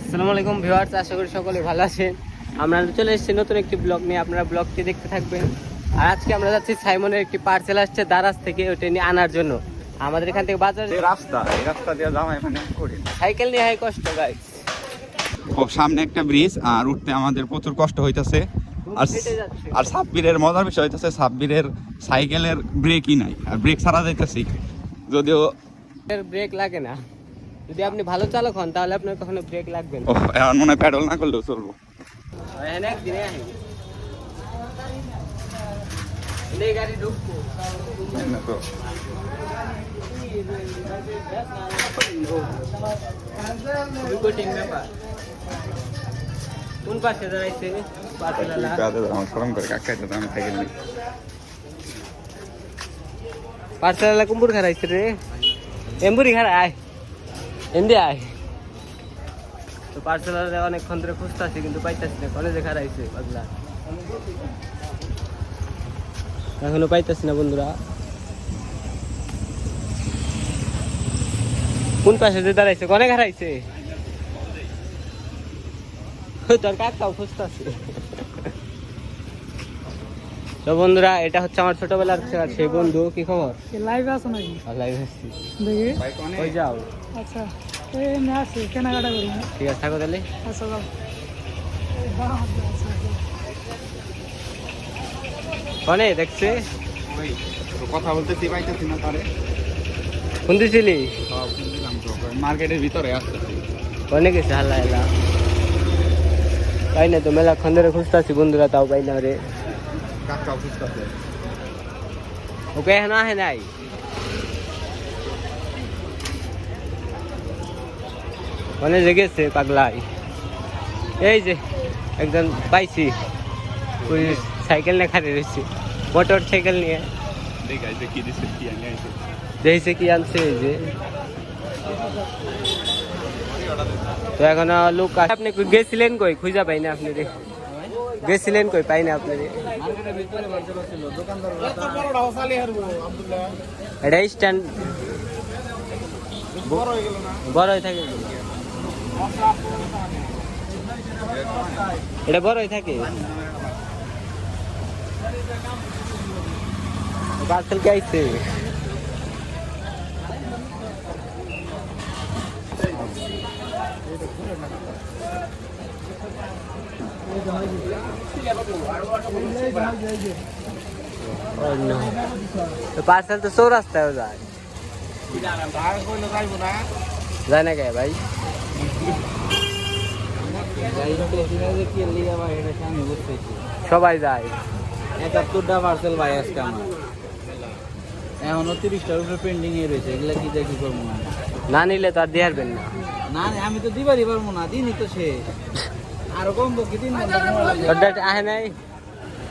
আসসালামু আলাইকুম ভিউয়ার্স আশা করি সকলে ভালো আছেন। আমরা চলে এসেছি নতুন একটি ব্লগ নিয়ে আপনারা ব্লগটি দেখতে থাকবেন। আর আজকে আমরা যাচ্ছি সাইমনের একটি পার্সেল আসছে দারাজ থেকে ওটা নিয়ে আনার জন্য। আমাদের এখান থেকে বাজার রাস্তা রাস্তা দিয়ে যাওয়াই মানে কঠিন সাইকেল নিয়ে হয় কষ্ট গাইস ও সামনে একটা ব্রিজ আর উঠতে আমাদের প্রচুর কষ্ট হইতাছে। আর আর সাব্বিরের মজার বিষয় হইতাছে সাব্বিরের সাইকেলের ব্রেকই নাই আর ব্রেক ছাড়া যাইতেছি যদিও এর ব্রেক লাগে না। যদি আপনি ভালো চালক হন তাহলে আপনার কখনো ব্রেক লাগবে না। ও এখন মনে হয় প্যাডল না করলেও চলবো। এই গাড়ি কোন পাশে দাঁড়াইছে? আমার করে আমি পার্সেল খারাইছে রে। এম্বুরি খারা আয়। এমডি আয়। তো পার্সেল অনেকক্ষণ ধরে খুঁজতেছি কিন্তু পাইতাছি না। কলেজে খারাইছে পাগলা। এখনও পাইতাছি না বন্ধুরা। কোন পাশে যে দাঁড়াইছে কনে খারাইছে তোর খুঁজতেছে তো বন্ধুরা এটা হচ্ছে আমার ছোটবেলার সে- সেই বন্ধু কি খবর? লাইভ আছে নাকি? লাইভ আসছি। ওই যাও। আচ্ছা এই কেনাকাটা করি। ঠিক আছে থাকো তাহলে। আচ্ছা যাও। দেখছে। কথা বলতেছি পাইতেছি না তারে। সব মার্কেটের ভিতরে আসতেছি। অনেক গেছে হাল্লা হাল্লা। পাই না তো মেলাক্ষণ ধরে খুঁজতেছি বন্ধুরা তাও পাই না রে ওকে এখন আহে নাই। কনে যে গেছে পাগলাই। এই যে একজন পাইছি। সাইকেল নিয়ে খাটে রয়েছে মোটর সাইকেল নিয়ে। দেখছে কি আনছে এই যে। তো এখন লোক আপনি গেছিলেন কই? খুঁজা পাই না আপনি গেছিলেন কই? পাই না আপনি এটা স্ট্যান্ড বড় হয়ে থাকে। এটা বড় হয়ে থাকে। পার্সেল কে আইছে। পার্সেল তো চৌরাস্তায় যায়। যায় না কে ভাই? সবাই যায়। একাত্তরটা পার্সেল ভাই আজকে আমার। এখনও তিরিশটার উপরে পেন্ডিং এ রয়েছে এগুলা কি দেখি করব না। না নিলে তো আর দিয়ে হারবেন না। না আমি তো দিবারই পারব না দিনই তো শেষ। আর কম। তোর ডেট আহে নাই?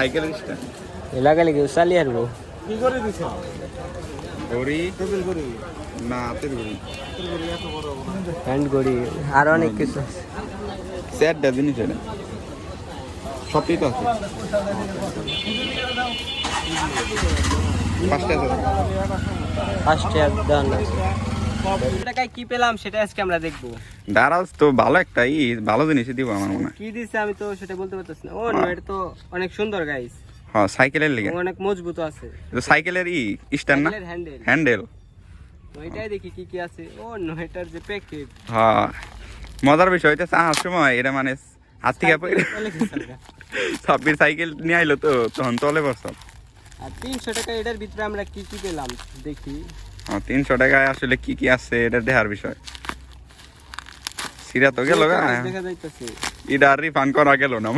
সাইকেলের স্ট্যান্ড। কেউ চালিয়ে আসব। গড়ি না হাতের গড়ি হ্যান্ড গড়ি আর অনেক কিছু আছে। স্যারটা জিনিস এটা। সবই তো আছে। পাঁচটা আছে। টাকায় কি পেলাম সেটা আজকে আমরা দেখব। দারাজ তো ভালো একটা ই ভালো জিনিসই দিব আমার মনে হয়। কি দিছে আমি তো সেটা বলতে পারতেছি না। ও এটা তো অনেক সুন্দর গাইস হ্যাঁ সাইকেলের লিগে। অনেক মজবুত আছে। তো সাইকেলের ই স্ট্যান্ড না? হ্যান্ডেল ওইটাই দেখি কি কি আছে। ও যে প্যাকেট হ্যাঁ। মজার বিষয় হইতেছে সময় এটা মানে হাত থেকে সাব্বির সাইকেল নিয়ে আইলো তো তখন তলে পড়ছাম আর তিনশো টাকা এটার ভিতরে আমরা কি কি পেলাম? দেখি। হ্যাঁ তিনশো টাকায় আসলে কি কি আছে এটা দেখার বিষয়। সিরা তো গেল এটা আর রিফান্ড করা গেল না।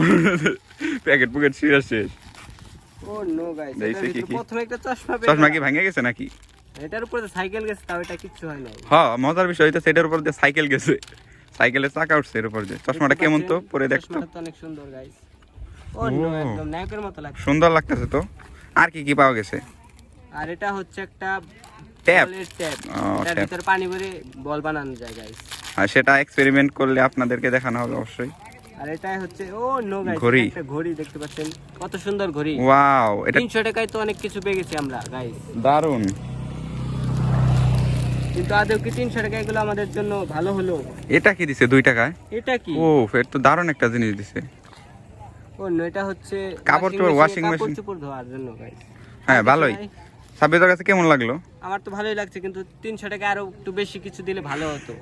প্যাকেট পুকেট সিরা শেষ। ও নো গাইস দেখছি কি কি? প্রথমে একটা চশমা কি ভেঙে গেছে নাকি? এটার উপরে সাইকেল গেছে তাও এটা কিচ্ছু হয় মজার বিষয় হইতে সেটার উপর দিয়ে সাইকেল গেছে। সাইকেলের চাকা উঠছে এর উপর দিয়ে। চশমাটা কেমন তো? পরে দেখতো। অনেক সুন্দর গাইস সুন্দর লাগতেছে তো। আর কি কি পাওয়া গেছে? আর এটা হচ্ছে একটা ট্যাপ ট্যাপ। ভিতরে পানি ভরে বল বানানো যায় গাইস আর সেটা এক্সপেরিমেন্ট করলে আপনাদেরকে দেখানো হবে অবশ্যই। আর এটাই হচ্ছে ও নো গাইস ঘড়ি। একটা ঘড়ি দেখতে পাচ্ছেন। কত সুন্দর ঘড়ি। ওয়াও এটা তিনশো টাকায় তো অনেক কিছু পেয়ে গেছি আমরা গাইস দারুণ কিন্তু আদৌ কি তিনশো টাকা এগুলো আমাদের জন্য ভালো হলো? এটা কি দিছে দুই টাকায়? এটা কি? ও ফের তো দারুণ একটা জিনিস দিছে। ও নো এটা হচ্ছে কাপড় চোপড়, washing কাপড় চোপড় ধোয়ার জন্য গাইস হ্যাঁ ভালোই। সাব্বিরের কাছে কেমন লাগল? আমার তো ভালোই লাগছে, কিন্তু তিনশো টাকা আরও একটু বেশি কিছু দিলে ভালো হতো।